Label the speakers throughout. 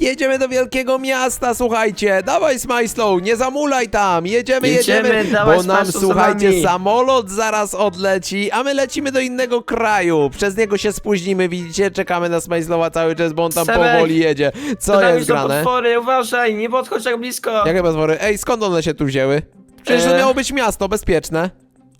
Speaker 1: Jedziemy do wielkiego miasta, słuchajcie. Dawaj, Smajslow, nie zamulaj tam. Jedziemy, jedziemy,
Speaker 2: Jedziemy, dawaj,
Speaker 1: bo nam,
Speaker 2: Smajslow, za
Speaker 1: słuchajcie,
Speaker 2: nami.
Speaker 1: samolot zaraz odleci, a my lecimy do innego kraju. Przez niego się spóźnimy, widzicie? Czekamy na Smajslowa cały czas, bo on tam
Speaker 2: Sebek,
Speaker 1: powoli jedzie. Co jest
Speaker 2: są
Speaker 1: grane?
Speaker 2: potwory, uważaj, nie podchodź tak blisko.
Speaker 1: Jakie potwory? Ej, skąd one się tu wzięły? Przecież to
Speaker 2: E.
Speaker 1: miało być miasto, bezpieczne.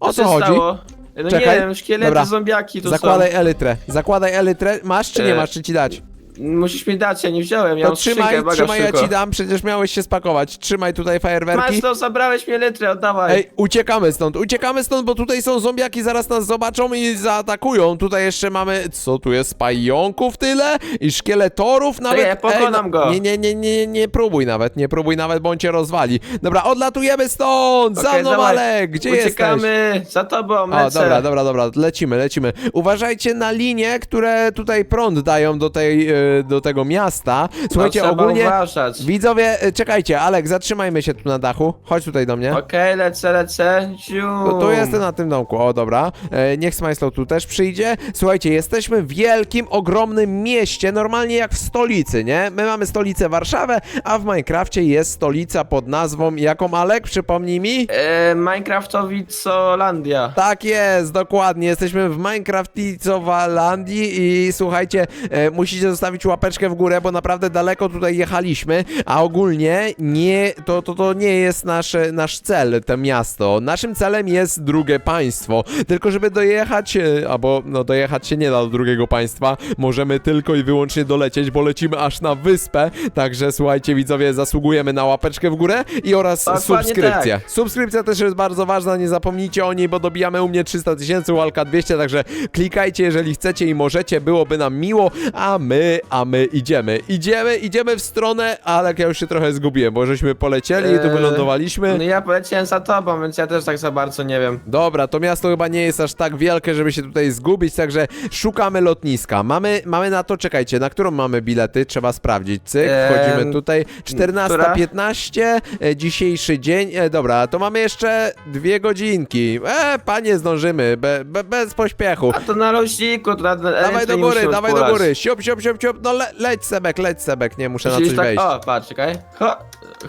Speaker 1: O co
Speaker 2: się
Speaker 1: chodzi?
Speaker 2: Stało? No
Speaker 1: Czekaj.
Speaker 2: nie wiem, szkielety,
Speaker 1: Dobra.
Speaker 2: zombiaki tu
Speaker 1: Zakładaj elytrę. Zakładaj elytrę. Masz czy nie
Speaker 2: E.
Speaker 1: masz, czy ci dać?
Speaker 2: Musisz mi dać, ja nie wziąłem, ja
Speaker 1: To
Speaker 2: mam
Speaker 1: trzymaj,
Speaker 2: skrzynkę,
Speaker 1: trzymaj, ja ci dam, przecież miałeś się spakować. Trzymaj tutaj fajerwerki.
Speaker 2: Masz to, zabrałeś mi litrę, oddawaj.
Speaker 1: Ej, uciekamy stąd, uciekamy stąd, bo tutaj są zombiaki, zaraz nas zobaczą i zaatakują. Tutaj jeszcze mamy, co tu jest, pająków tyle i szkieletorów nawet.
Speaker 2: ja pokonam
Speaker 1: Ej,
Speaker 2: go.
Speaker 1: Nie, nie, nie, nie, nie próbuj nawet, nie próbuj nawet, bo on cię rozwali. Dobra, odlatujemy stąd, za
Speaker 2: Okej,
Speaker 1: mną
Speaker 2: dawaj.
Speaker 1: Alek, gdzie jesteś?
Speaker 2: Uciekamy, za tobą,
Speaker 1: O,
Speaker 2: lecę.
Speaker 1: dobra, dobra, dobra, lecimy, lecimy. Uważajcie na linie, które tutaj prąd dają do, tej, do tego miasta. Słuchajcie,
Speaker 2: trzeba
Speaker 1: ogólnie...
Speaker 2: uważać.
Speaker 1: Widzowie, e, czekajcie, Alek, zatrzymajmy się tu na dachu. Chodź tutaj do mnie.
Speaker 2: Okej, lecę, lecę. Ziu.
Speaker 1: To, tu jestem na tym domku, o dobra. E, niech Smajslow tu też przyjdzie. Słuchajcie, jesteśmy w wielkim, ogromnym mieście, normalnie jak w stolicy, nie? My mamy stolicę Warszawę, a w Minecrafcie jest stolica pod nazwą jaką, Alek? Przypomnij mi?
Speaker 2: E, Minecraftowicolandia.
Speaker 1: Tak jest, dokładnie. Jesteśmy w Minecrafticowalandii i słuchajcie, e, musicie zostawić łapeczkę w górę, bo naprawdę daleko tutaj jechaliśmy, a ogólnie nie, to, to, to nie jest nasz, nasz cel, to miasto. Naszym celem jest drugie państwo. Tylko żeby dojechać, e, albo no dojechać się nie da do drugiego państwa, możemy tylko i wyłącznie dolecieć, bo lecimy aż na wyspę. Także słuchajcie, widzowie, zasługujemy na łapeczkę w górę i oraz
Speaker 2: Dokładnie
Speaker 1: subskrypcję. Subskrypcja też jest bardzo ważna, nie zapomnijcie o niej, bo dobijamy u mnie 300 tysięcy, u Alka 200, także klikajcie, jeżeli chcecie i możecie, byłoby nam miło, a my, a my idziemy. Idziemy, idziemy w stronę, ale ja już się trochę zgubiłem, bo żeśmy polecieli i tu
Speaker 2: Eee,
Speaker 1: wylądowaliśmy.
Speaker 2: No ja poleciałem za tobą, więc ja też tak za bardzo nie wiem.
Speaker 1: Dobra, to miasto chyba nie jest aż tak wielkie, żeby się tutaj zgubić, także szukamy lotniska. Mamy, mamy na to, czekajcie, na którą mamy bilety? Trzeba sprawdzić. Cyk,
Speaker 2: Em,
Speaker 1: wchodzimy tutaj. 14.15, e, dzisiejszy dzień. E, dobra, to mamy jeszcze dwie godzinki. E, panie, zdążymy, be, be, bez pośpiechu.
Speaker 2: A to na luźniku, to na na
Speaker 1: Dawaj do góry, dawaj do góry. Siup, siup, siup, siup. No le, leć sebek, leć sebek, nie muszę na
Speaker 2: Musisz
Speaker 1: coś
Speaker 2: tak,
Speaker 1: wejść.
Speaker 2: O, patrz, czekaj. Ha,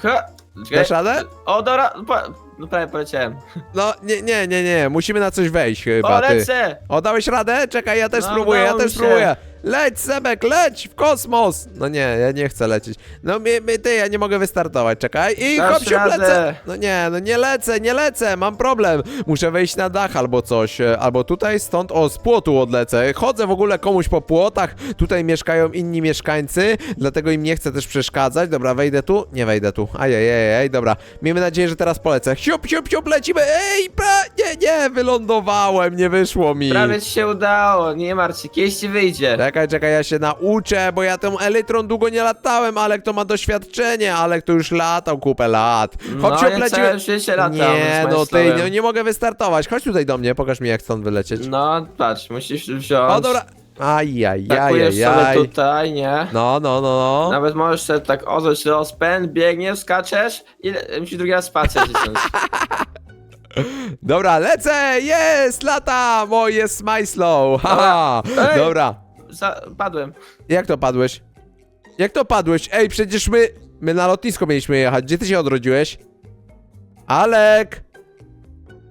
Speaker 2: ha. Czekaj.
Speaker 1: Dasz radę?
Speaker 2: O, dobra, pa, no prawie poleciałem.
Speaker 1: No, nie, nie, nie, nie, musimy na coś wejść chyba,
Speaker 2: O,
Speaker 1: ty.
Speaker 2: lecę!
Speaker 1: O, dałeś radę? Czekaj, ja też
Speaker 2: No,
Speaker 1: spróbuję, ja
Speaker 2: udało
Speaker 1: też
Speaker 2: się.
Speaker 1: spróbuję. Leć, Sebek, leć w kosmos! No nie, ja nie chcę lecieć. No my, my, ty, ja nie mogę wystartować, czekaj. I
Speaker 2: Dasz
Speaker 1: hop,
Speaker 2: radę.
Speaker 1: lecę! No nie, no nie lecę, nie lecę, mam problem. Muszę wejść na dach albo coś, e, albo tutaj, stąd, o, z płotu odlecę. Chodzę w ogóle komuś po płotach, tutaj mieszkają inni mieszkańcy, dlatego im nie chcę też przeszkadzać. Dobra, wejdę tu? Nie wejdę tu. Ajajaj, dobra. Miejmy nadzieję, że teraz polecę. Siup, siup, siup, lecimy! Ej, pra, nie, nie, wylądowałem, nie wyszło mi.
Speaker 2: Prawie ci się udało, nie martw się, kiedyś ci wyjdzie.
Speaker 1: Czekaj, czekaj, ja się nauczę, bo ja tą elytrą długo nie latałem, ale kto ma doświadczenie, ale kto już latał kupę lat.
Speaker 2: No,
Speaker 1: Hop,
Speaker 2: ja całe życie latam
Speaker 1: Nie,
Speaker 2: z
Speaker 1: no ty, no, nie mogę wystartować. Chodź tutaj do mnie, pokaż mi jak stąd wylecieć.
Speaker 2: No, patrz, musisz wziąć.
Speaker 1: O, dobra.
Speaker 2: Takujesz sobie tutaj, nie?
Speaker 1: No, no, no, no.
Speaker 2: Nawet możesz sobie tak ozoć rozpęd, biegniesz, skaczesz i le- musisz drugi raz spację.
Speaker 1: Dobra, lecę, jest, latam, o, jest Smajslow, haha.
Speaker 2: Ej.
Speaker 1: Dobra,
Speaker 2: Za padłem.
Speaker 1: jak to padłeś? Jak to padłeś? Ej, przecież my, my na lotnisko mieliśmy jechać, gdzie ty się odrodziłeś? Alek!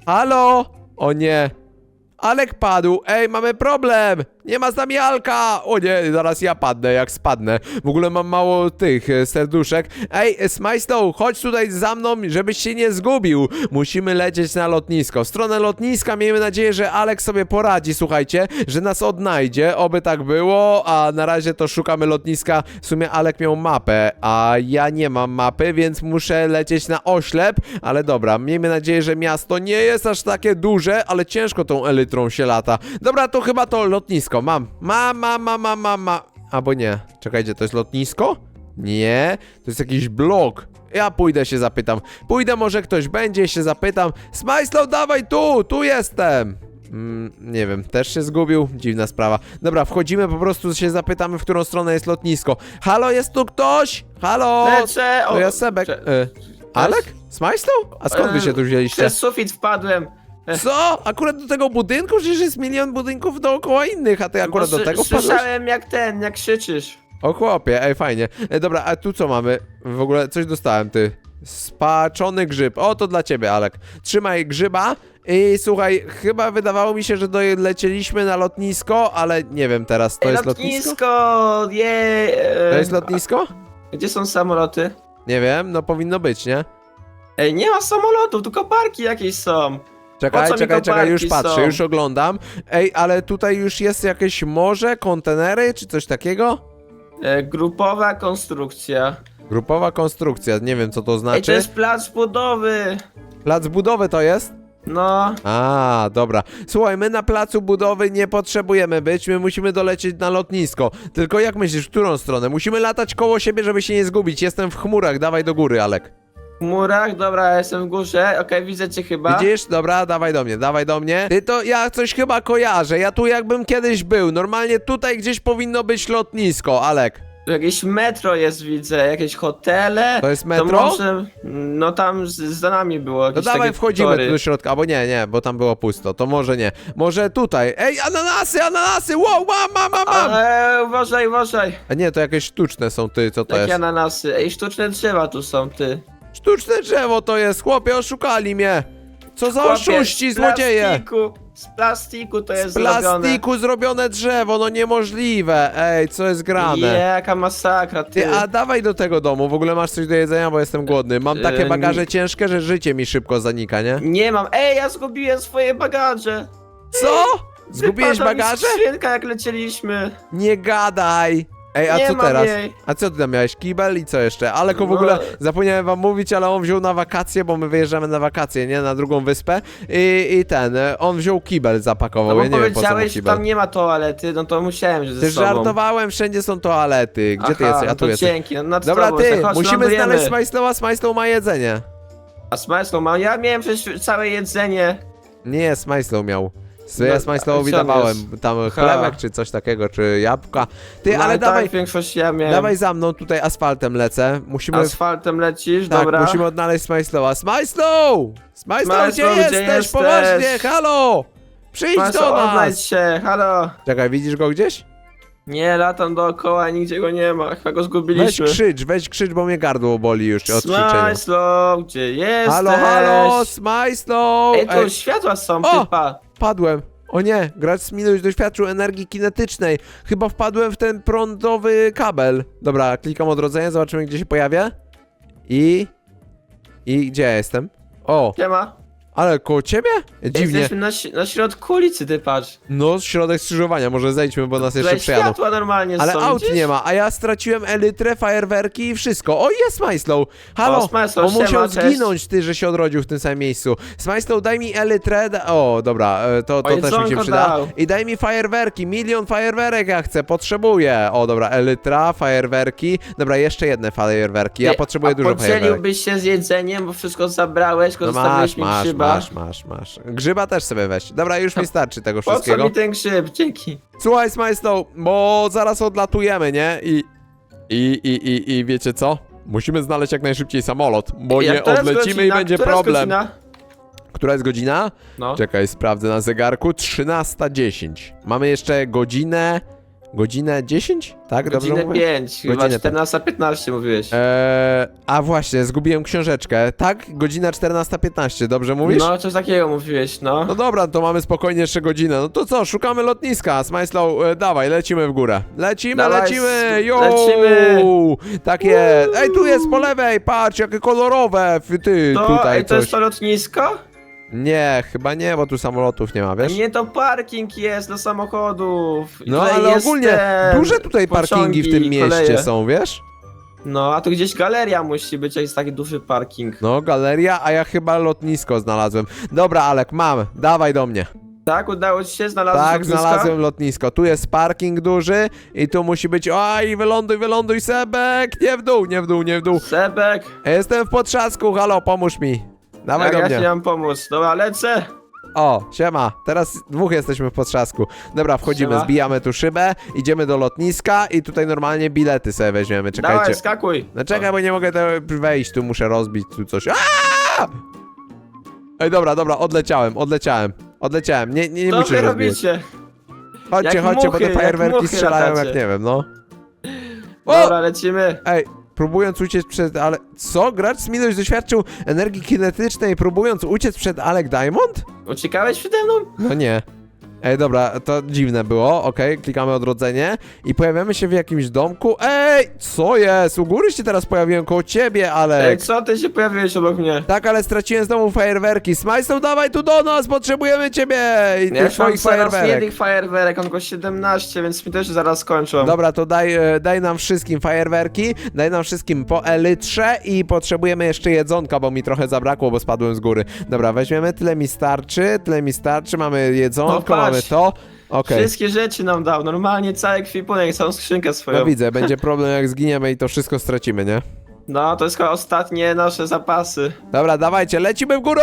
Speaker 1: Halo? O nie. Alek padł. Ej, mamy problem. Nie ma z nami Alka. O nie, zaraz ja padnę, jak spadnę. W ogóle mam mało tych e, serduszek. Ej, e, Smajstow, chodź tutaj za mną, żebyś się nie zgubił. Musimy lecieć na lotnisko. W stronę lotniska miejmy nadzieję, że Alek sobie poradzi, słuchajcie, że nas odnajdzie. Oby tak było, a na razie to szukamy lotniska. W sumie Alek miał mapę, a ja nie mam mapy, więc muszę lecieć na oślep. Ale dobra, miejmy nadzieję, że miasto nie jest aż takie duże, ale ciężko tą elytrą się lata. Dobra, to chyba to lotnisko. Mam. Mam, mam, mam, mam, mam, mam. Albo nie. Czekajcie, to jest lotnisko? Nie, to jest jakiś blok. Ja pójdę się zapytam. Pójdę, może ktoś będzie, się zapytam. Smajslow, dawaj tu, tu jestem. Mm, nie wiem, też się zgubił? Dziwna sprawa. Dobra, wchodzimy, po prostu się zapytamy, w którą stronę jest lotnisko. Halo, jest tu ktoś? Halo?
Speaker 2: Lecę!
Speaker 1: To ja Sebek.
Speaker 2: Cze-
Speaker 1: E, Alek? Smajslow? A skąd wy się tu wzięliście?
Speaker 2: Przez sufit wpadłem.
Speaker 1: Co? Akurat do tego budynku? Przecież jest milion budynków dookoła innych, a ty akurat
Speaker 2: Bo
Speaker 1: do tego wpadłeś?
Speaker 2: Słyszałem jak ten, jak krzyczysz.
Speaker 1: O chłopie, ej, fajnie. E, dobra, a tu co mamy? W ogóle coś dostałem, ty. Spaczony grzyb. O, to dla ciebie, Alek. Trzymaj grzyba i słuchaj, chyba wydawało mi się, że dolecieliśmy na lotnisko, ale nie wiem teraz, to
Speaker 2: Ej,
Speaker 1: jest lotnisko?
Speaker 2: lotnisko! Jej!
Speaker 1: To jest lotnisko?
Speaker 2: Gdzie są samoloty?
Speaker 1: Nie wiem, no powinno być, nie?
Speaker 2: Ej, nie ma samolotów, tylko parki jakieś są.
Speaker 1: Czekaj, czekaj, czekaj, już patrzę,
Speaker 2: są?
Speaker 1: już oglądam. Ej, ale tutaj już jest jakieś morze, kontenery, czy coś takiego?
Speaker 2: E, grupowa konstrukcja.
Speaker 1: Grupowa konstrukcja, nie wiem co to
Speaker 2: Ej, to
Speaker 1: znaczy.
Speaker 2: jest plac budowy.
Speaker 1: Plac budowy to jest?
Speaker 2: No,
Speaker 1: A, dobra. Słuchaj, my na placu budowy nie potrzebujemy być, my musimy dolecieć na lotnisko. Tylko jak myślisz, w którą stronę? Musimy latać koło siebie, żeby się nie zgubić. Jestem w chmurach, dawaj do góry, Alek.
Speaker 2: W murach, dobra, ja jestem w górze. Okej, widzę cię chyba.
Speaker 1: Widzisz? Dobra, dawaj do mnie, dawaj do mnie. Ty to, ja coś chyba kojarzę, ja tu jakbym kiedyś był. Normalnie tutaj gdzieś powinno być lotnisko, Alek.
Speaker 2: Tu Jakieś metro jest, widzę, jakieś hotele.
Speaker 1: To jest metro?
Speaker 2: może, no tam z, za nami było
Speaker 1: No
Speaker 2: jakieś
Speaker 1: dawaj,
Speaker 2: takie
Speaker 1: wchodzimy
Speaker 2: tory.
Speaker 1: tu do środka, albo nie, nie, bo tam było pusto, to może nie. Może tutaj. Ej, ananasy, ananasy, wow, mam, mam, mam, mam.
Speaker 2: Eee, uważaj, uważaj.
Speaker 1: A nie, to jakieś sztuczne są, ty, co to
Speaker 2: Jakie
Speaker 1: jest?
Speaker 2: ananasy. Ej, sztuczne drzewa tu są, ty.
Speaker 1: Sztuczne drzewo to jest, chłopie, oszukali mnie. Co za
Speaker 2: Chłopie,
Speaker 1: oszuści,
Speaker 2: z
Speaker 1: złodzieje.
Speaker 2: Plastiku, z plastiku to jest
Speaker 1: Z plastiku zrobione drzewo, no niemożliwe. Ej, co jest
Speaker 2: zrobione.
Speaker 1: grane?
Speaker 2: Jaka masakra, ty.
Speaker 1: Ty, a dawaj do tego domu, w ogóle masz coś do jedzenia, bo jestem głodny. Mam takie
Speaker 2: Yy,
Speaker 1: bagaże ciężkie, że życie mi szybko zanika, nie?
Speaker 2: Nie mam. Ej, ja zgubiłem swoje bagaże.
Speaker 1: Co? Zgubiłeś
Speaker 2: Wypadła mi
Speaker 1: bagaże?
Speaker 2: skrzynka, jak lecieliśmy.
Speaker 1: Nie gadaj! Ej, a
Speaker 2: Nie
Speaker 1: co
Speaker 2: mam
Speaker 1: teraz?
Speaker 2: jej.
Speaker 1: A co ty tam miałeś? Kibel i co jeszcze? Aleko w
Speaker 2: No.
Speaker 1: ogóle zapomniałem wam mówić, ale on wziął na wakacje, bo my wyjeżdżamy na wakacje, nie? Na drugą wyspę. I, i ten, e, on wziął kibel zapakował.
Speaker 2: No bo
Speaker 1: ja nie wiem po co mu
Speaker 2: powiedziałeś, że
Speaker 1: kibel.
Speaker 2: tam nie ma toalety, no to musiałem że ze
Speaker 1: Ty
Speaker 2: sobą.
Speaker 1: żartowałem, wszędzie są toalety. Gdzie ty
Speaker 2: Aha,
Speaker 1: jesteś? A
Speaker 2: no
Speaker 1: tu
Speaker 2: to
Speaker 1: jesteś.
Speaker 2: dzięki, no nad
Speaker 1: Dobra,
Speaker 2: tobą,
Speaker 1: ty,
Speaker 2: chodź,
Speaker 1: musimy
Speaker 2: lądujemy.
Speaker 1: znaleźć Smajslowa, Smajslow ma jedzenie.
Speaker 2: A Smajslow ma, ja miałem przecież całe jedzenie.
Speaker 1: Nie, Smajslow miał.
Speaker 2: No,
Speaker 1: Ja
Speaker 2: a
Speaker 1: Smajslowowi
Speaker 2: co
Speaker 1: dawałem
Speaker 2: jest?
Speaker 1: tam
Speaker 2: Ha.
Speaker 1: chlebek czy coś takiego, czy jabłka. Ty,
Speaker 2: no,
Speaker 1: ale
Speaker 2: i
Speaker 1: dawaj,
Speaker 2: Tak, większość ja miałem.
Speaker 1: dawaj za mną, tutaj asfaltem lecę. Musimy
Speaker 2: Asfaltem lecisz,
Speaker 1: Tak,
Speaker 2: dobra.
Speaker 1: musimy odnaleźć Smajslowa. Smajslow! Smajslow, gdzie
Speaker 2: Smajslow,
Speaker 1: jesteś?
Speaker 2: gdzie jesteś?
Speaker 1: Poważnie, halo! Przyjdź do nas!
Speaker 2: się, halo.
Speaker 1: Czekaj, widzisz go gdzieś?
Speaker 2: Nie, latam dookoła, nigdzie go nie ma, chyba go
Speaker 1: Weź
Speaker 2: zgubiliśmy.
Speaker 1: krzycz, weź krzycz, bo mnie gardło boli już od krzyczenia.
Speaker 2: Smajslow, gdzie jesteś?
Speaker 1: Halo, halo, Smajslow!
Speaker 2: Ej, tu światła są,
Speaker 1: O!
Speaker 2: typa.
Speaker 1: O nie, gracz Smiluś doświadczył energii kinetycznej. Chyba wpadłem w ten prądowy kabel. Dobra, klikam odrodzenie, zobaczymy gdzie się pojawia. I... I gdzie ja jestem? O,
Speaker 2: Siema.
Speaker 1: Ale koło ciebie? Dziwnie.
Speaker 2: Jesteśmy na, ś- na środku ulicy, ty patrz.
Speaker 1: No, środek skrzyżowania, może zejdźmy, bo nas jeszcze
Speaker 2: Tutaj
Speaker 1: przejadą.
Speaker 2: światła normalnie
Speaker 1: Ale
Speaker 2: są,
Speaker 1: aut
Speaker 2: widzisz?
Speaker 1: nie ma, a ja straciłem elytrę, fajerwerki i wszystko. O, jest Smajslow! Halo!
Speaker 2: O, Smajslow,
Speaker 1: on musiał
Speaker 2: siema, cześć.
Speaker 1: zginąć, ty, że się odrodził w tym samym miejscu. Smajslow, daj mi elytrę. Da... O, dobra, e, to, to też mi się
Speaker 2: jedzonko
Speaker 1: przyda.
Speaker 2: dał.
Speaker 1: I daj mi fajerwerki, milion fajerwerek ja chcę, potrzebuję. O, dobra, elytra, fajerwerki. Dobra, jeszcze jedne fajerwerki, ja
Speaker 2: Ty,
Speaker 1: potrzebuję
Speaker 2: a
Speaker 1: dużo fajerwerek.
Speaker 2: podzieliłbyś się z jedzeniem, bo wszystko zabrałeś, go
Speaker 1: No
Speaker 2: zostawiłeś
Speaker 1: masz,
Speaker 2: mi
Speaker 1: masz,
Speaker 2: grzyba.
Speaker 1: Masz, masz, masz. Grzyba też sobie weź. Dobra, już mi starczy tego
Speaker 2: Po co
Speaker 1: wszystkiego.
Speaker 2: mi ten grzyb? Dzięki.
Speaker 1: Słuchaj, Smajslow, bo zaraz odlatujemy, nie? I, i, i, i, i wiecie co? Musimy znaleźć jak najszybciej samolot, bo
Speaker 2: Jak
Speaker 1: nie
Speaker 2: jest
Speaker 1: odlecimy
Speaker 2: godzina?
Speaker 1: i będzie
Speaker 2: Która jest
Speaker 1: problem.
Speaker 2: godzina?
Speaker 1: Która jest godzina?
Speaker 2: No.
Speaker 1: Czekaj, sprawdzę na zegarku. 13.10. Mamy jeszcze godzinę... Godzinę 10? Tak, dobrze
Speaker 2: Godzinę
Speaker 1: mówię?
Speaker 2: 5, chyba
Speaker 1: Godzinę, tak.
Speaker 2: 14.15 mówiłeś.
Speaker 1: Eee, a właśnie, zgubiłem książeczkę. Tak? Godzina 14.15, dobrze mówisz?
Speaker 2: No, coś takiego mówiłeś, no.
Speaker 1: No dobra, to mamy spokojnie jeszcze godzinę. No to co, szukamy lotniska. Smajslow, e, dawaj, lecimy w górę. Lecimy,
Speaker 2: Dawaj,
Speaker 1: lecimy!
Speaker 2: s-
Speaker 1: Jo!
Speaker 2: lecimy!
Speaker 1: Tak jest. Ej, tu jest po lewej, patrz, jakie kolorowe. F- Ty,
Speaker 2: To,
Speaker 1: tutaj
Speaker 2: ej, to
Speaker 1: coś.
Speaker 2: jest to lotnisko?
Speaker 1: Nie, chyba nie, bo tu samolotów nie ma, wiesz?
Speaker 2: Nie, to parking jest dla samochodów. I
Speaker 1: No,
Speaker 2: tutaj
Speaker 1: ale
Speaker 2: jest
Speaker 1: ogólnie duże tutaj parkingi w tym mieście
Speaker 2: koleje.
Speaker 1: są, wiesz?
Speaker 2: No, a tu gdzieś galeria musi być, jak jest taki duży parking.
Speaker 1: No, galeria, a ja chyba lotnisko znalazłem. Dobra, Alek, mam, dawaj do mnie.
Speaker 2: Tak, udało ci się? Znalazłeś
Speaker 1: Tak,
Speaker 2: lotnisko?
Speaker 1: znalazłem lotnisko. Tu jest parking duży i tu musi być. Oj, wyląduj, wyląduj, Sebek! Nie w dół, nie w dół, nie w dół.
Speaker 2: Sebek,
Speaker 1: Jestem w potrzasku, halo, pomóż mi. Dawaj
Speaker 2: jak
Speaker 1: do
Speaker 2: ja
Speaker 1: mnie.
Speaker 2: mam pomóc? Dobra, lecę.
Speaker 1: O, siema. Teraz dwóch jesteśmy w potrzasku. Dobra, wchodzimy,
Speaker 2: Siema.
Speaker 1: zbijamy tu szybę, idziemy do lotniska i tutaj normalnie bilety sobie weźmiemy. Czekajcie.
Speaker 2: Dawaj, skakuj.
Speaker 1: No czekaj, bo nie mogę wejść, tu muszę rozbić tu coś. Aaaa! Ej, dobra, dobra, odleciałem, odleciałem. Odleciałem, nie, nie, nie
Speaker 2: Co
Speaker 1: musisz
Speaker 2: wy
Speaker 1: rozbijać.
Speaker 2: robicie?
Speaker 1: Chodźcie,
Speaker 2: Jak
Speaker 1: chodźcie,
Speaker 2: muchy,
Speaker 1: bo te
Speaker 2: jak
Speaker 1: fajerwerki
Speaker 2: muchy
Speaker 1: strzelają jak
Speaker 2: latacie.
Speaker 1: nie wiem, no. O!
Speaker 2: Dobra, lecimy.
Speaker 1: Ej, próbując uciec przed... Ale... Co? Gracz Miloś doświadczył energii kinetycznej, próbując uciec przed Alec Diamond?
Speaker 2: Uciekałeś przede mną?
Speaker 1: No nie. Ej, dobra, to dziwne było, okej, klikamy odrodzenie i pojawiamy się w jakimś domku. Ej, co jest? U góry się teraz pojawiłem koło ciebie,
Speaker 2: Ej,
Speaker 1: Alek.
Speaker 2: co ty się pojawiłeś obok mnie?
Speaker 1: Tak, ale straciłem znowu fajerwerki. Smajstow, dawaj tu do nas, potrzebujemy ciebie i
Speaker 2: Ja
Speaker 1: tych
Speaker 2: już mam
Speaker 1: twoich
Speaker 2: coraz
Speaker 1: fajerwerek.
Speaker 2: jednych fajerwerek, mam tylko 17, więc mi też zaraz skończą.
Speaker 1: Dobra, to daj, e, daj nam wszystkim fajerwerki, daj nam wszystkim po elytrze i potrzebujemy jeszcze jedzonka, bo mi trochę zabrakło, bo spadłem z góry. Dobra, weźmiemy, tyle mi starczy, tyle mi starczy, mamy jedzonko,
Speaker 2: No patrz.
Speaker 1: mamy to. Okej.
Speaker 2: Wszystkie rzeczy nam dał, normalnie cały ekwipunek, całą skrzynkę swoją.
Speaker 1: No widzę, będzie problem jak zginiemy i to wszystko stracimy, nie?
Speaker 2: No, to jest chyba ostatnie nasze zapasy.
Speaker 1: Dobra, dawajcie, lecimy w górę!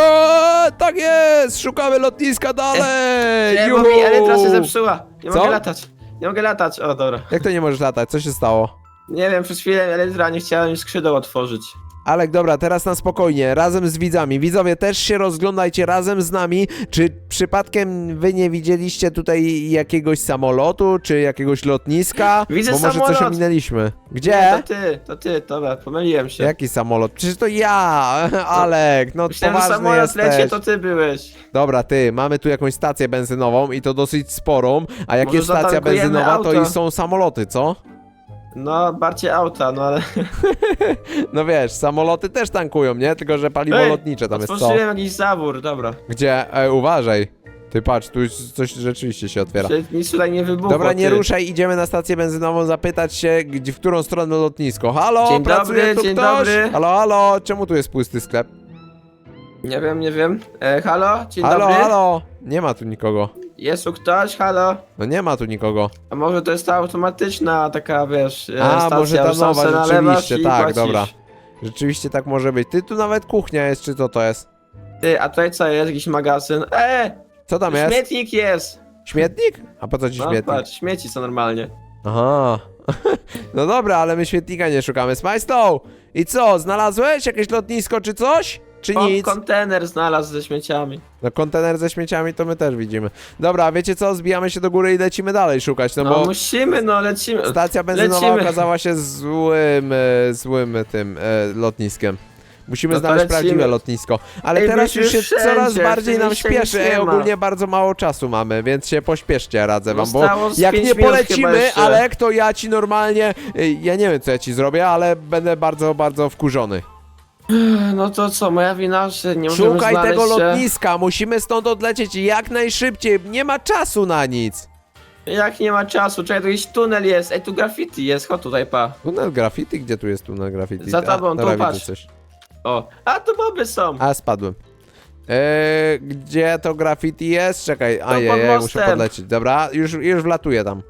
Speaker 1: Tak jest! Szukamy lotniska dalej!
Speaker 2: Nie, bo
Speaker 1: Juhu!
Speaker 2: mi elytra się zepsuła. Nie
Speaker 1: Co?
Speaker 2: mogę latać. Nie mogę latać, o dobra.
Speaker 1: Jak to nie możesz latać? Co się stało?
Speaker 2: Nie wiem, przez chwilę elytra nie chciałem mi skrzydeł otworzyć.
Speaker 1: Alek, dobra, teraz na spokojnie, razem z widzami. Widzowie, też się rozglądajcie razem z nami. Czy przypadkiem wy nie widzieliście tutaj jakiegoś samolotu, czy jakiegoś lotniska?
Speaker 2: Widzę
Speaker 1: Bo może coś
Speaker 2: samolot.
Speaker 1: ominęliśmy.
Speaker 2: Nie,
Speaker 1: Gdzie?
Speaker 2: to ty, to ty, dobra, pomyliłem się.
Speaker 1: Jaki samolot? Przecież to ja, Alek, no
Speaker 2: Myślałem, że
Speaker 1: poważny
Speaker 2: samolot
Speaker 1: jesteś.
Speaker 2: leci, to ty byłeś.
Speaker 1: Dobra, ty, mamy tu jakąś stację benzynową i to dosyć sporą. A jak
Speaker 2: Może
Speaker 1: jest stacja
Speaker 2: zatankujemy
Speaker 1: benzynowa, to
Speaker 2: auto?
Speaker 1: i są samoloty, co?
Speaker 2: No, bardziej auta, no ale...
Speaker 1: No wiesz, samoloty też tankują, nie? Tylko, że paliwo
Speaker 2: Ej,
Speaker 1: lotnicze tam jest co?
Speaker 2: Otworzyłem jakiś zawór, dobra.
Speaker 1: Gdzie? E, uważaj. Ty patrz, tu już coś rzeczywiście się otwiera.
Speaker 2: Czy nic tutaj nie wybuchło,
Speaker 1: Dobra, nie
Speaker 2: ty.
Speaker 1: ruszaj, idziemy na stację benzynową zapytać się, gdzie, w którą stronę lotnisko. Halo,
Speaker 2: Dzień
Speaker 1: pracuje
Speaker 2: dobry,
Speaker 1: tu
Speaker 2: dzień
Speaker 1: ktoś?
Speaker 2: dobry.
Speaker 1: Halo, halo, czemu tu jest pusty sklep?
Speaker 2: Nie wiem, nie wiem. E, halo, dzień
Speaker 1: halo,
Speaker 2: dobry.
Speaker 1: halo, nie ma tu nikogo.
Speaker 2: Jest tu ktoś, halo?
Speaker 1: No nie ma tu nikogo.
Speaker 2: A może to jest ta automatyczna taka, wiesz, e,
Speaker 1: A,
Speaker 2: stacja,
Speaker 1: może ta
Speaker 2: że sam
Speaker 1: nowa,
Speaker 2: se nalewasz
Speaker 1: rzeczywiście,
Speaker 2: i
Speaker 1: tak,
Speaker 2: płacisz.
Speaker 1: dobra. Rzeczywiście tak może być. Ty, tu nawet kuchnia jest, czy co to jest?
Speaker 2: Ty, a tutaj co jest? Jakiś magazyn? E,
Speaker 1: Co tam jest?
Speaker 2: śmietnik jest!
Speaker 1: Śmietnik? A po co ci
Speaker 2: No
Speaker 1: śmietnik?
Speaker 2: patrz, śmieci są normalnie.
Speaker 1: Aha. No dobra, ale my śmietnika nie szukamy. Smajstow! I co, znalazłeś jakieś lotnisko czy coś? Czy nic?
Speaker 2: kontener znalazł ze śmieciami.
Speaker 1: No kontener ze śmieciami to my też widzimy. Dobra, wiecie co? Zbijamy się do góry i lecimy dalej szukać, no,
Speaker 2: No,
Speaker 1: bo
Speaker 2: musimy, no lecimy.
Speaker 1: stacja benzynowa
Speaker 2: lecimy.
Speaker 1: okazała się złym, e, złym tym e, lotniskiem. Musimy
Speaker 2: No to
Speaker 1: znaleźć
Speaker 2: lecimy.
Speaker 1: prawdziwe lotnisko. Ale
Speaker 2: Ej,
Speaker 1: teraz już się
Speaker 2: wszędzie,
Speaker 1: coraz bardziej nam śpieszy.
Speaker 2: nic
Speaker 1: Ej,
Speaker 2: ma.
Speaker 1: ogólnie bardzo mało czasu mamy, więc się pośpieszcie radzę wam, bo
Speaker 2: Zostało z
Speaker 1: jak
Speaker 2: pięć
Speaker 1: nie
Speaker 2: minut chyba
Speaker 1: polecimy,
Speaker 2: jeszcze.
Speaker 1: Alek, to ja ci normalnie, y, ja nie wiem co ja ci zrobię, ale będę bardzo, bardzo wkurzony.
Speaker 2: No to co, moja wina, że nie możemy
Speaker 1: Szukaj
Speaker 2: znaleźć
Speaker 1: tego
Speaker 2: się.
Speaker 1: lotniska, musimy stąd odlecieć jak najszybciej, nie ma czasu na nic.
Speaker 2: Jak nie ma czasu, czekaj, tu jakiś tunel jest, ej, tu graffiti jest, chodź tutaj, pa.
Speaker 1: Tunel graffiti? Gdzie tu jest tunel graffiti?
Speaker 2: Za tobą, tu
Speaker 1: dobra, widzę
Speaker 2: patrz.
Speaker 1: coś.
Speaker 2: O, a tu boby są.
Speaker 1: A, spadłem. Eee, gdzie to graffiti jest? Czekaj, a
Speaker 2: pod
Speaker 1: ja muszę
Speaker 2: mostem.
Speaker 1: podlecieć. Dobra, już, już wlatuję tam.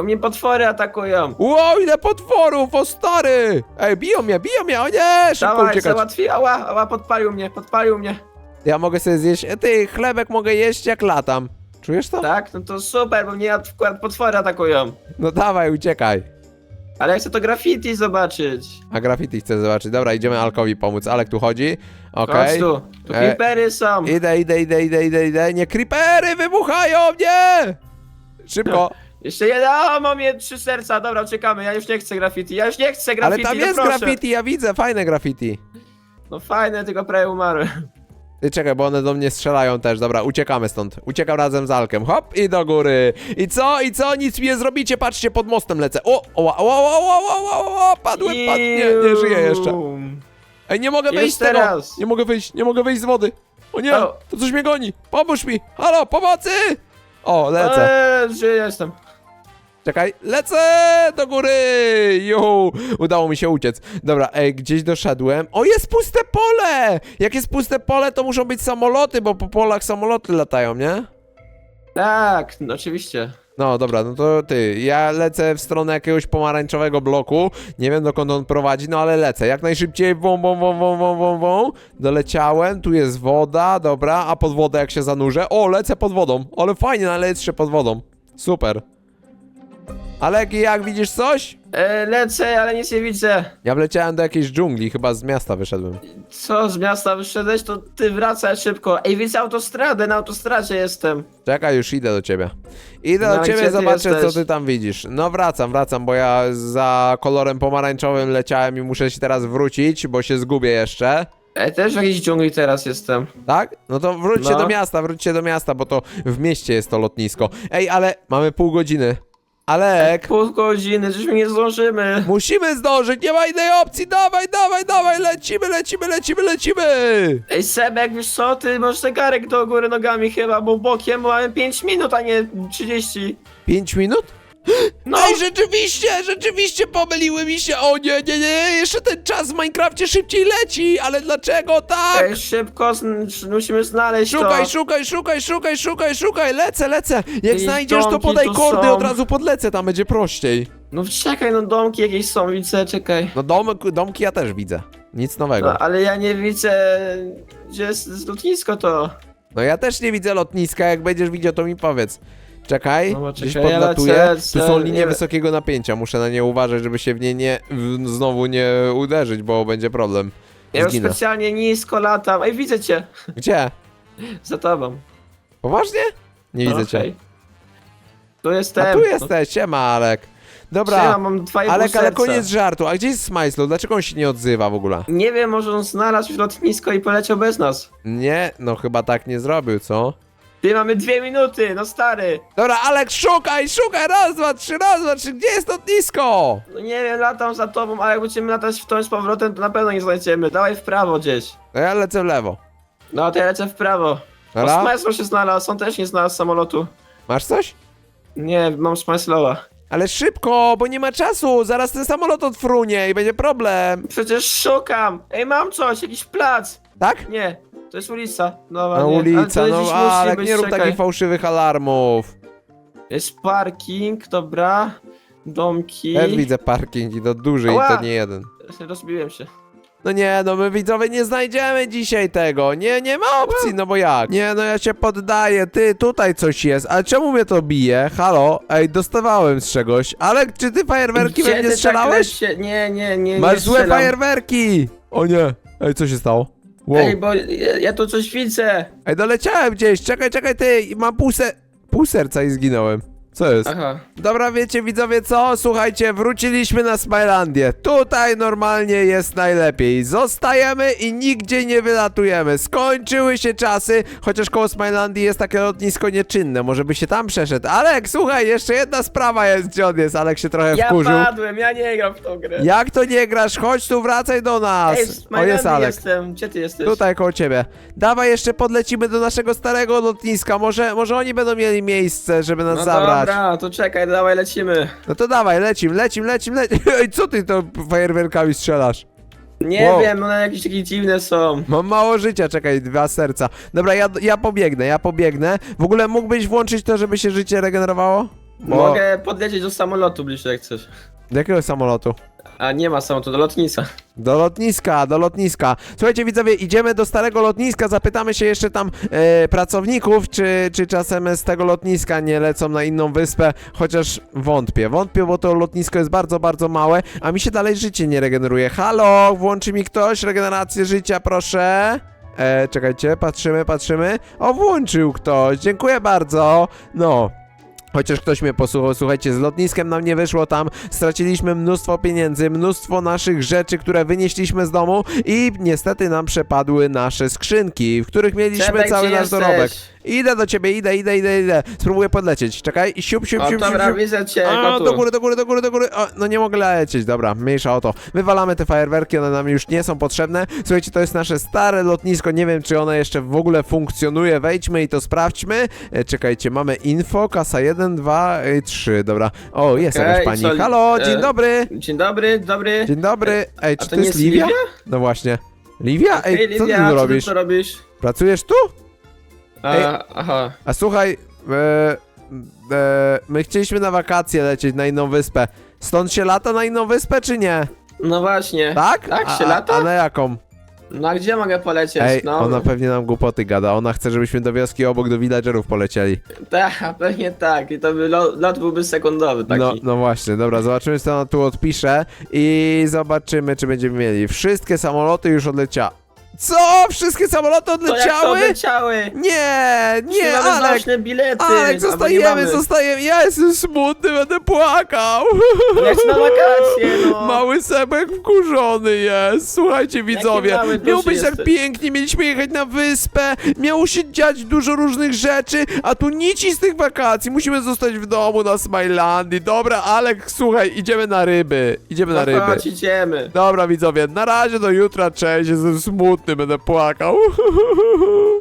Speaker 2: U mnie potwory atakują.
Speaker 1: Wow, ile potworów, o stary! Ej, biją mnie, biją mnie, o nie! Szybko
Speaker 2: Dawaj,
Speaker 1: uciekać.
Speaker 2: załatwi, ała, ała, podpalił mnie, podpalił mnie.
Speaker 1: Ja mogę sobie zjeść, e, ty, chlebek mogę jeść jak latam. Czujesz to?
Speaker 2: Tak, no to super, bo mnie akurat potwory atakują.
Speaker 1: No dawaj, uciekaj.
Speaker 2: Ale ja chcę to graffiti zobaczyć.
Speaker 1: A graffiti chcę zobaczyć. Dobra, idziemy Alkowi pomóc. Alek tu chodzi.
Speaker 2: Chodź
Speaker 1: Okej.
Speaker 2: tu, tu
Speaker 1: E,
Speaker 2: creepery są.
Speaker 1: Idę, idę, idę, idę, idę, idę. Nie, creepery wybuchają, nie! Szybko.
Speaker 2: Jeszcze jeden, a mam je trzy serca, dobra, czekamy, ja już nie chcę graffiti, ja już nie chcę
Speaker 1: Ale
Speaker 2: graffiti,
Speaker 1: tam
Speaker 2: no
Speaker 1: jest
Speaker 2: proszę.
Speaker 1: graffiti, ja widzę, fajne graffiti.
Speaker 2: No fajne, tylko prawie umarłem.
Speaker 1: Ty czekaj, bo one do mnie strzelają też. Dobra, uciekamy stąd. Uciekam razem z Alkiem. Hop i do góry. I co? I co? Nic mi nie zrobicie. Patrzcie, pod mostem lecę. O, o, o, o, o, o, o, o, padłem, padłem. Nie, nie żyję jeszcze. Ej, nie mogę wyjść z
Speaker 2: Jeszcze
Speaker 1: tego.
Speaker 2: raz.
Speaker 1: Nie mogę wyjść, nie mogę wyjść z wody. O nie,
Speaker 2: O.
Speaker 1: to coś mnie goni. Pomóż mi. Halo, pomocy. O, lecę.
Speaker 2: Eee, że jestem.
Speaker 1: Czekaj, lecę do góry! Juhu! Udało mi się uciec. Dobra, ej, gdzieś doszedłem. O, jest puste pole! Jak jest puste pole, to muszą być samoloty, bo po polach samoloty latają, nie?
Speaker 2: Tak, no oczywiście.
Speaker 1: No dobra, no to ty. Ja lecę w stronę jakiegoś pomarańczowego bloku. Nie wiem dokąd on prowadzi, no ale lecę. Jak najszybciej, wą, wą, wą, wą, wą, wą, wą. Doleciałem, tu jest woda, dobra, a pod wodę jak się zanurzę. O, lecę pod wodą. Ale fajnie, ale jeszcze pod wodą. Super. Alek, jak widzisz coś?
Speaker 2: E, lecę, ale nic nie widzę.
Speaker 1: Ja wleciałem do jakiejś dżungli, chyba z miasta wyszedłem.
Speaker 2: Co, z miasta wyszedłeś, to ty wracaj szybko. Ej, widzę autostradę, na autostradzie jestem.
Speaker 1: Czekaj, już idę do ciebie. Idę
Speaker 2: No,
Speaker 1: do
Speaker 2: gdzie
Speaker 1: ciebie,
Speaker 2: ty
Speaker 1: zobaczę co ty tam widzisz. No wracam, wracam, bo ja za kolorem pomarańczowym leciałem i muszę się teraz wrócić, bo się zgubię jeszcze.
Speaker 2: Ej, też w jakiejś dżungli teraz jestem.
Speaker 1: Tak? No to wróćcie
Speaker 2: No.
Speaker 1: do miasta, wróćcie do miasta, bo to w mieście jest to lotnisko. Ej, ale mamy pół godziny. Alek,
Speaker 2: Pół godziny, żeśmy nie zdążymy.
Speaker 1: musimy zdążyć, nie ma innej opcji, dawaj, dawaj, dawaj, lecimy, lecimy, lecimy, lecimy!
Speaker 2: Ej, Sebek, wiesz co, ty masz zegarek do góry nogami chyba, bo bokiem mamy 5 minut, a nie 30.
Speaker 1: Pięć minut?
Speaker 2: No,
Speaker 1: Ej, rzeczywiście, rzeczywiście pomyliły mi się. O nie, nie, nie, jeszcze ten czas w Minecrafcie szybciej leci, ale dlaczego tak?
Speaker 2: ej, szybko, musimy znaleźć
Speaker 1: Szukaj,
Speaker 2: to.
Speaker 1: szukaj, szukaj, szukaj, szukaj, szukaj, lecę, lecę. Jak
Speaker 2: I
Speaker 1: znajdziesz, to
Speaker 2: domki
Speaker 1: podaj
Speaker 2: tu
Speaker 1: kordy,
Speaker 2: są.
Speaker 1: od razu podlecę, tam będzie prościej.
Speaker 2: No czekaj, no domki jakieś są, widzę, czekaj.
Speaker 1: No domek, domki ja też widzę. Nic nowego.
Speaker 2: No, ale ja nie widzę, gdzie jest lotnisko to.
Speaker 1: No ja też nie widzę lotniska, jak będziesz widział, to mi powiedz. Czekaj,
Speaker 2: No
Speaker 1: gdzieś
Speaker 2: czekaj, ja
Speaker 1: podlatuję.
Speaker 2: lecę,
Speaker 1: Tu są linie
Speaker 2: nie-
Speaker 1: wysokiego napięcia, muszę na nie uważać, żeby się w nie nie, w, znowu nie uderzyć, bo będzie problem.
Speaker 2: Ja już
Speaker 1: Zginę.
Speaker 2: specjalnie nisko latam. Ej, widzę cię,
Speaker 1: Gdzie?
Speaker 2: za tobą.
Speaker 1: Poważnie? Nie widzę cię.
Speaker 2: Okej. Tu jestem.
Speaker 1: A tu jesteś, siema Alek. Dobra,
Speaker 2: mam dwa i pół
Speaker 1: Alek, ale
Speaker 2: serca.
Speaker 1: koniec żartu. A gdzie jest Smajslow? Dlaczego on się nie odzywa w ogóle?
Speaker 2: Nie wiem, może on znalazł już lotnisko i poleciał bez nas.
Speaker 1: Nie, no chyba tak nie zrobił, co?
Speaker 2: Ty, mamy dwie minuty, no stary.
Speaker 1: Dobra, Alek, szukaj, szukaj, raz, dwa, trzy, raz, dwa, trzy, gdzie jest lotnisko?
Speaker 2: No nie wiem, latam za tobą, ale jak będziemy latać w tą z powrotem, to na pewno nie znajdziemy. Dawaj w prawo gdzieś.
Speaker 1: No ja lecę w lewo.
Speaker 2: No, to ja lecę w prawo. O,
Speaker 1: Dobra?
Speaker 2: Się znalazł, on też nie znalazł samolotu.
Speaker 1: Masz coś?
Speaker 2: Nie, mam Smyslowa.
Speaker 1: Ale szybko, bo nie ma czasu, zaraz ten samolot odfrunie i będzie problem.
Speaker 2: Przecież szukam. Ej, mam coś, jakiś plac.
Speaker 1: Tak?
Speaker 2: Nie, to jest ulica. No,
Speaker 1: Na
Speaker 2: nie. Ale
Speaker 1: ulica,
Speaker 2: to
Speaker 1: no
Speaker 2: gdzieś
Speaker 1: Alek,
Speaker 2: musi
Speaker 1: nie rób
Speaker 2: być, czekaj.
Speaker 1: takich fałszywych alarmów.
Speaker 2: Jest parking, dobra. Domki.
Speaker 1: Też widzę parking i to duży i to nie jeden.
Speaker 2: Rozbiłem się.
Speaker 1: No nie, no my widzowie nie znajdziemy dzisiaj tego. Nie, nie ma opcji, no bo jak? Nie, no ja się poddaję, ty, tutaj coś jest. Ale czemu mnie to bije? Halo? Ej, dostawałem z czegoś. Ale czy ty fajerwerki we mnie strzelałeś?
Speaker 2: Tak lecie- nie, nie, nie,
Speaker 1: Masz
Speaker 2: nie
Speaker 1: złe
Speaker 2: strzelam.
Speaker 1: fajerwerki! O nie. Ej, co się stało? Wow.
Speaker 2: Ej, bo ja, ja tu coś widzę.
Speaker 1: Ej, doleciałem gdzieś, czekaj, czekaj, ty, mam pół, se... pół serca i zginąłem. Co jest?
Speaker 2: Aha.
Speaker 1: Dobra, wiecie widzowie co? Słuchajcie, wróciliśmy na Smilandię. Tutaj normalnie jest najlepiej. Zostajemy i nigdzie nie wylatujemy. Skończyły się czasy, chociaż koło Smilandii jest takie lotnisko nieczynne. Może by się tam przeszedł. Alek, słuchaj, jeszcze jedna sprawa jest, gdzie on jest. Alek się trochę
Speaker 2: Ja
Speaker 1: wkurzył.
Speaker 2: padłem, ja nie gram w tą grę.
Speaker 1: Jak to nie grasz? Chodź tu, wracaj do nas.
Speaker 2: Ej,
Speaker 1: o, jest Alek.
Speaker 2: jestem. Gdzie ty jesteś?
Speaker 1: Tutaj koło ciebie. Dawaj jeszcze podlecimy do naszego starego lotniska. Może, może oni będą mieli miejsce, żeby nas
Speaker 2: No
Speaker 1: zabrać.
Speaker 2: Dobra, to czekaj, dawaj, lecimy.
Speaker 1: No to dawaj, lecim, lecim, lecim, lecim. Ej, co ty to fajerwerkami strzelasz?
Speaker 2: Nie
Speaker 1: Wow.
Speaker 2: wiem, one jakieś takie dziwne są.
Speaker 1: Mam mało życia, czekaj, dwa serca. Dobra, ja, ja pobiegnę, ja pobiegnę. W ogóle mógłbyś włączyć to, żeby się życie regenerowało? Bo-
Speaker 2: Mogę podlecieć do samolotu bliżej jak chcesz.
Speaker 1: Do jakiego samolotu?
Speaker 2: A nie ma samolotu, do lotnica.
Speaker 1: Do lotniska, do lotniska. Słuchajcie widzowie, idziemy do starego lotniska, zapytamy się jeszcze tam e, pracowników, czy, czy czasem z tego lotniska nie lecą na inną wyspę, chociaż wątpię. Wątpię, bo to lotnisko jest bardzo, bardzo małe, a mi się dalej życie nie regeneruje. Halo, włączy mi ktoś regenerację życia, proszę? E, czekajcie, patrzymy, patrzymy. O, włączył ktoś, dziękuję bardzo. No, Chociaż ktoś mnie posłuchał, słuchajcie, z lotniskiem nam nie wyszło tam, straciliśmy mnóstwo pieniędzy, mnóstwo naszych rzeczy, które wynieśliśmy z domu i niestety nam przepadły nasze skrzynki, w których mieliśmy cały
Speaker 2: gdzie
Speaker 1: nasz
Speaker 2: jesteś?
Speaker 1: dorobek. Idę do ciebie, idę, idę, idę, idę. Spróbuję podlecieć, czekaj, siup, siup,
Speaker 2: O,
Speaker 1: siup, siup,
Speaker 2: dobra,
Speaker 1: siup.
Speaker 2: widzę cię,
Speaker 1: A,
Speaker 2: kotu.
Speaker 1: do góry, do góry, do góry, do góry. O, no nie mogę lecieć, dobra, mniejsza o to. Wywalamy te fajerwerki, one nam już nie są potrzebne. Słuchajcie, to jest nasze stare lotnisko, nie wiem czy ono jeszcze w ogóle funkcjonuje. Wejdźmy i to sprawdźmy. E, czekajcie, mamy info, kasa 1, 2, 3, dobra. O, jest
Speaker 2: Okej,
Speaker 1: jakaś pani.
Speaker 2: co-
Speaker 1: Halo, dzień
Speaker 2: e,
Speaker 1: dobry.
Speaker 2: Dzień dobry, dobry.
Speaker 1: Dzień dobry. Ej,
Speaker 2: A
Speaker 1: czy
Speaker 2: to nie
Speaker 1: jest Livia? No właśnie. Livia?
Speaker 2: Ej,
Speaker 1: Ej, co ty
Speaker 2: Livia,
Speaker 1: tu
Speaker 2: co
Speaker 1: robisz?
Speaker 2: ty tu robisz?
Speaker 1: Pracujesz tu?
Speaker 2: A,
Speaker 1: Ej.
Speaker 2: aha.
Speaker 1: A słuchaj, e, e, my chcieliśmy na wakacje lecieć na inną wyspę. Stąd się lata na inną wyspę, czy nie?
Speaker 2: No właśnie.
Speaker 1: Tak?
Speaker 2: Tak,
Speaker 1: a,
Speaker 2: się
Speaker 1: a-
Speaker 2: lata?
Speaker 1: A na jaką?
Speaker 2: No a gdzie mogę polecieć?
Speaker 1: Ej,
Speaker 2: no,
Speaker 1: ona pewnie nam głupoty gada. Ona chce, żebyśmy do wioski obok, do villagerów polecieli.
Speaker 2: tak, pewnie tak. I to by lot, lot byłby sekundowy taki.
Speaker 1: No, no właśnie, dobra, zobaczymy, co ona tu odpisze i zobaczymy, czy będziemy mieli. Wszystkie samoloty już odleciały. Co? Wszystkie samoloty
Speaker 2: to jak to
Speaker 1: odleciały?
Speaker 2: odleciały?
Speaker 1: Nie, nie,
Speaker 2: Czy mamy
Speaker 1: Alek!
Speaker 2: bilety?
Speaker 1: Alek,
Speaker 2: albo nie
Speaker 1: zostajemy,
Speaker 2: mamy?
Speaker 1: zostajemy. Ja jestem smutny, będę płakał.
Speaker 2: Leć na wakacje, no.
Speaker 1: Mały Sebek wkurzony jest. Słuchajcie, widzowie.
Speaker 2: mały, duży
Speaker 1: być tak
Speaker 2: jesteś.
Speaker 1: pięknie, mieliśmy jechać na wyspę, miało się dziać dużo różnych rzeczy, a tu nic z tych wakacji. Musimy zostać w domu na Smilandii. Dobra, Alek, słuchaj, idziemy na ryby. Idziemy na ryby.
Speaker 2: chodź, idziemy.
Speaker 1: Dobra, widzowie, na razie do jutra, cześć, jestem smutny, będę płakał.